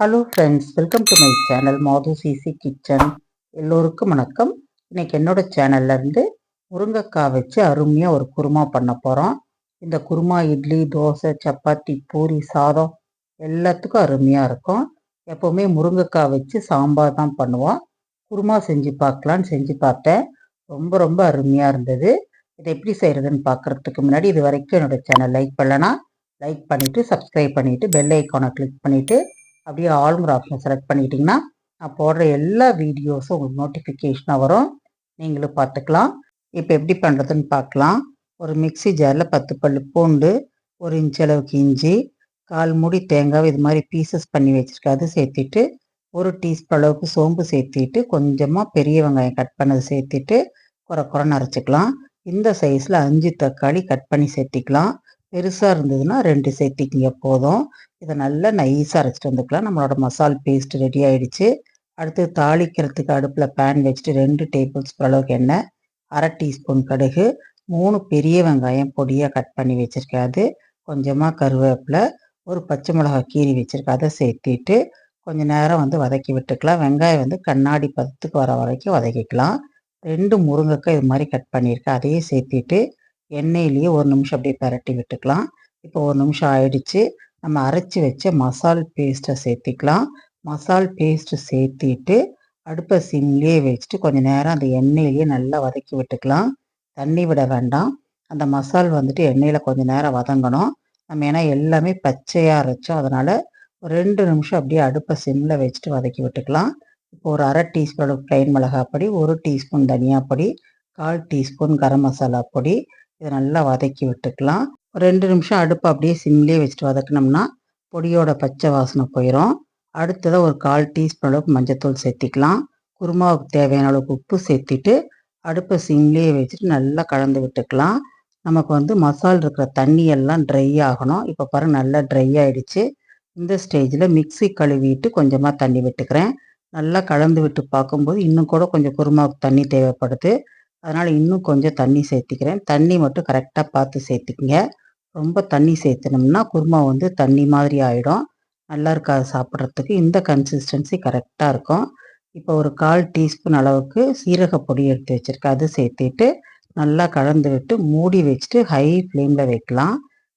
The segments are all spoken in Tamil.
Hello friends welcome to my channel Madhu easy kitchen எல்லோருக்கும் வணக்கம். இன்றைக்கி என்னோடய சேனல்லேருந்து முருங்கைக்காய் வச்சு அருமையாக ஒரு குருமா பண்ண போகிறோம் இந்த குருமா இட்லி தோசை சப்பாத்தி பூரி சாதம் எல்லாத்துக்கும் அருமையாக இருக்கும். எப்போவுமே முருங்கைக்காய் வச்சு சாம்பார் தான் பண்ணுவோம். குருமா செஞ்சு பார்க்கலான்னு செஞ்சு பார்த்தேன். ரொம்ப ரொம்ப அருமையாக இருந்தது. இதை எப்படி செய்கிறதுன்னு பார்க்குறதுக்கு முன்னாடி இது வரைக்கும் என்னோடய சேனல் லைக் பண்ணலன்னா லைக் பண்ணிவிட்டு சப்ஸ்கிரைப் பண்ணிவிட்டு பெல் ஐக்கானை கிளிக் பண்ணிவிட்டு அப்படியே ஆல்மர் ஆப்ஷன் செலக்ட் பண்ணிக்கிட்டிங்கன்னா நான் போடுற எல்லா வீடியோஸும் உங்களுக்கு நோட்டிஃபிகேஷனாக வரும். நீங்களும் பார்த்துக்கலாம். இப்போ எப்படி பண்ணுறதுன்னு பார்க்கலாம். ஒரு மிக்சி ஜாரில் பத்து பல் பூண்டு ஒரு இன்ச் அளவுக்கு இஞ்சி கால் மூடி தேங்காய் இது மாதிரி பீசஸ் பண்ணி வச்சுருக்கேன். அது ஒரு டீஸ்பூன் அளவுக்கு சோம்பு சேர்த்திட்டு கொஞ்சமாக பெரிய வெங்காயம் கட் பண்ணது சேர்த்துட்டு குறை குறைன்னு அரைச்சிக்கலாம். இந்த சைஸில் அஞ்சு தக்காளி கட் பண்ணி சேர்த்திக்கலாம். பெருசாக இருந்ததுன்னா ரெண்டு சேர்த்திக்கிங்க போதும். இதை நல்லா நைஸாக அரைச்சிட்டு வந்துக்கலாம். நம்மளோட மசால் பேஸ்ட் ரெடி ஆகிடுச்சு அடுத்து தாளிக்கிறதுக்கு அடுப்பில் பேன் வச்சுட்டு ரெண்டு டேபிள் ஸ்பூன் அளவுக்கு எண்ணெய் அரை டீஸ்பூன் கடுகு மூணு பெரிய வெங்காயம் பொடியாக கட் பண்ணி வச்சுருக்கேன். அது கொஞ்சமாக கருவேப்பிலை ஒரு பச்சை மிளகா கீறி வச்சுருக்கேன். அதை சேர்த்திட்டு கொஞ்சம் நேரம் வந்து வதக்கி விட்டுக்கலாம். வெங்காயம் வந்து கண்ணாடி பதத்துக்கு வர வரைக்கும் வதக்கிக்கலாம். ரெண்டு முருங்கைக்காய் இது மாதிரி கட் பண்ணியிருக்கேன். அதையே சேர்த்திட்டு எண்ணெயிலேயே ஒரு நிமிஷம் அப்படியே பரட்டி விட்டுக்கலாம். இப்போ ஒரு நிமிஷம் ஆயிடுச்சு. நம்ம அரைச்சி வச்ச மசால் பேஸ்ட்டை சேர்த்திக்கலாம். மசால் பேஸ்ட்டு சேர்த்திட்டு அடுப்பை சிம்லேயே வச்சுட்டு கொஞ்சம் நேரம் அந்த எண்ணெயிலேயே நல்லா வதக்கி விட்டுக்கலாம். தண்ணி விட வேண்டாம். அந்த மசால் வந்துட்டு எண்ணெயில் கொஞ்சம் நேரம் வதங்கணும். நம்ம ஏன்னா எல்லாமே பச்சையாக அரைச்சோம். அதனால் ஒரு ரெண்டு நிமிஷம் அப்படியே அடுப்பை சிம்மில் வச்சுட்டு வதக்கி விட்டுக்கலாம். இப்போ ஒரு அரை டீஸ்பூன் ப்ளைன் மிளகாய் பொடி ஒரு டீஸ்பூன் தனியா பொடி கால் டீஸ்பூன் கரம் மசாலா பொடி இதை நல்லா வதக்கி விட்டுக்கலாம். ரெண்டு நிமிஷம் அடுப்பு அப்படியே சிம்லேயே வச்சுட்டு வதக்கினோம்னா பொடியோட பச்சை வாசனை போயிடும் அடுத்ததாக ஒரு கால் டீஸ்பூன் அளவுக்கு மஞ்சத்தூள் சேர்த்திக்கலாம். குருமாவுக்கு தேவையான அளவுக்கு உப்பு சேர்த்திட்டு அடுப்பை சிம்லேயே வச்சுட்டு நல்லா கலந்து விட்டுக்கலாம். நமக்கு வந்து மசால் இருக்கிற தண்ணியெல்லாம் ட்ரை ஆகணும். இப்போ பாருங்க நல்லா ட்ரை ஆகிடுச்சு இந்த ஸ்டேஜில் மிக்சி கழுவிட்டு கொஞ்சமாக தண்ணி விட்டுக்கிறேன். நல்லா கலந்து விட்டு பார்க்கும்போது இன்னும் கூட கொஞ்சம் குருமாவுக்கு தண்ணி தேவைப்படுது. அதனால் இன்னும் கொஞ்சம் தண்ணி சேர்த்திக்கிறேன். தண்ணி மட்டும் கரெக்டாக பார்த்து சேர்த்துக்குங்க. ரொம்ப தண்ணி சேர்த்துனோம்னா குருமா வந்து தண்ணி மாதிரி ஆகிடும் நல்லா இருக்காது சாப்பிட்றதுக்கு? இந்த கன்சிஸ்டன்சி கரெக்டாக இருக்கும். இப்போ ஒரு கால் டீஸ்பூன் அளவுக்கு சீரக பொடி எடுத்து வச்சுருக்கேன். அது சேர்த்துட்டு நல்லா கலந்து விட்டு மூடி வச்சுட்டு ஹை ஃப்ளேமில் வைக்கலாம்.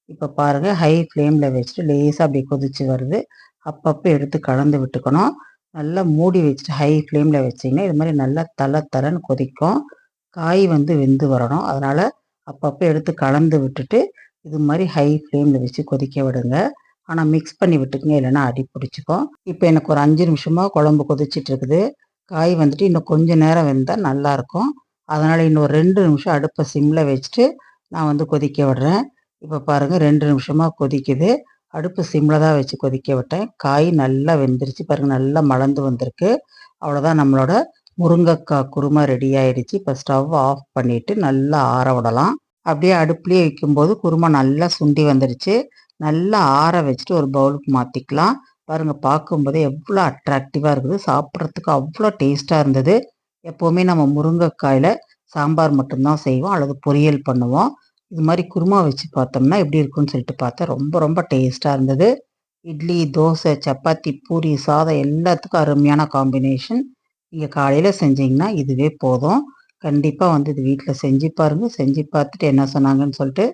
இப்போ பாருங்கள் ஹை ஃப்ளேமில் வச்சுட்டு லேசாக அப்படி கொதிச்சு வருது. அப்பப்போ எடுத்து கலந்து விட்டுக்கணும். நல்லா மூடி வச்சுட்டு ஹை ஃப்ளேமில் வச்சிங்கன்னா இது மாதிரி நல்லா தலை தலைன்னு கொதிக்கும். காய் வந்து வெந்து வரணும். அதனால் அப்பப்போ எடுத்து கலந்து விட்டுட்டு இது மாதிரி ஹை ஃப்ளேமில் வச்சு கொதிக்க விடுங்க. ஆனால் மிக்ஸ் பண்ணி விட்டுக்குங்க. இல்லைன்னா அடி பிடிச்சிக்கும். இப்போ எனக்கு ஒரு அஞ்சு நிமிஷமாக குழம்பு கொதிச்சிட்டு இருக்குது. காய் வந்துட்டு இன்னும் கொஞ்சம் நேரம் வெந்தால் நல்லாயிருக்கும் அதனால் இன்னும் ரெண்டு நிமிஷம் அடுப்பை சிம்மில் வச்சுட்டு நான் வந்து கொதிக்க விடுறேன். இப்போ பாருங்கள் ரெண்டு நிமிஷமாக கொதிக்குது. அடுப்பு சிம்மில் தான் வச்சு கொதிக்க விட்டேன். காய் நல்லா வெந்துருச்சு. பாருங்கள் நல்லா மலர்ந்து வந்திருக்கு. அவ்வளோதான் நம்மளோட முருங்கைக்காய் குருமா ரெடி ஆயிடுச்சு. இப்போ ஸ்டவ் ஆஃப் பண்ணிவிட்டு நல்லா ஆற விடலாம். அப்படியே அடுப்புலேயே வைக்கும்போது குருமா நல்லா சுண்டி வந்துடுச்சு நல்லா ஆற வச்சுட்டு ஒரு பவுலுக்கு மாற்றிக்கலாம் பாருங்கள் பார்க்கும்போதே எவ்வளோ அட்ராக்டிவாக இருக்குது. சாப்பிட்றதுக்கு அவ்வளோ டேஸ்ட்டாக இருந்தது. எப்போவுமே நம்ம முருங்கைக்காயில் சாம்பார் மட்டும்தான் செய்வோம். அல்லது பொரியல் பண்ணுவோம். இது மாதிரி குருமா வச்சு பார்த்தோம்னா எப்படி இருக்குன்னு சொல்லிட்டு பார்த்தேன் ரொம்ப ரொம்ப டேஸ்ட்டாக இருந்தது. இட்லி தோசை சப்பாத்தி பூரி சாதம் எல்லாத்துக்கும் அருமையான காம்பினேஷன் நீங்கள் காலையில் செஞ்சீங்கன்னா இதுவே போதும். கண்டிப்பாக வந்து இது வீட்டில் செஞ்சு பாருங்கள் செஞ்சு பார்த்துட்டு என்ன சொன்னாங்கன்னு சொல்லிட்டு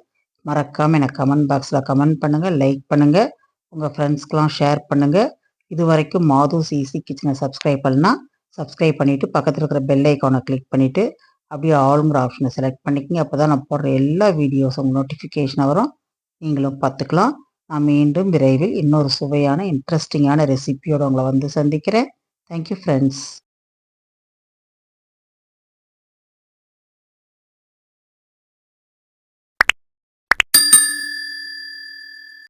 மறக்காமல் எனக்கு கமெண்ட் பாக்ஸில் கமெண்ட் பண்ணுங்கள் லைக் பண்ணுங்கள் உங்கள் ஃப்ரெண்ட்ஸ்க்கெலாம் ஷேர் பண்ணுங்கள் இது வரைக்கும் மாதூஸ் ஈஸி கிச்சனை சப்ஸ்கிரைப் பண்ணால் சப்ஸ்கிரைப் பண்ணிவிட்டு பக்கத்தில் இருக்கிற பெல் ஐக்கானை கிளிக் பண்ணிவிட்டு அப்படியே ஆளுங்கிற ஆப்ஷனை செலக்ட் பண்ணிக்கங்க. அப்போ தான் நான் போடுற எல்லா வீடியோஸும் உங்கள் நோட்டிஃபிகேஷனாக வரும். நீங்களும் பார்த்துக்கலாம். நான் மீண்டும் விரைவில் இன்னொரு சுவையான இன்ட்ரெஸ்டிங்கான ரெசிபியோடு உங்களை வந்து சந்திக்கிறேன். Thank you friends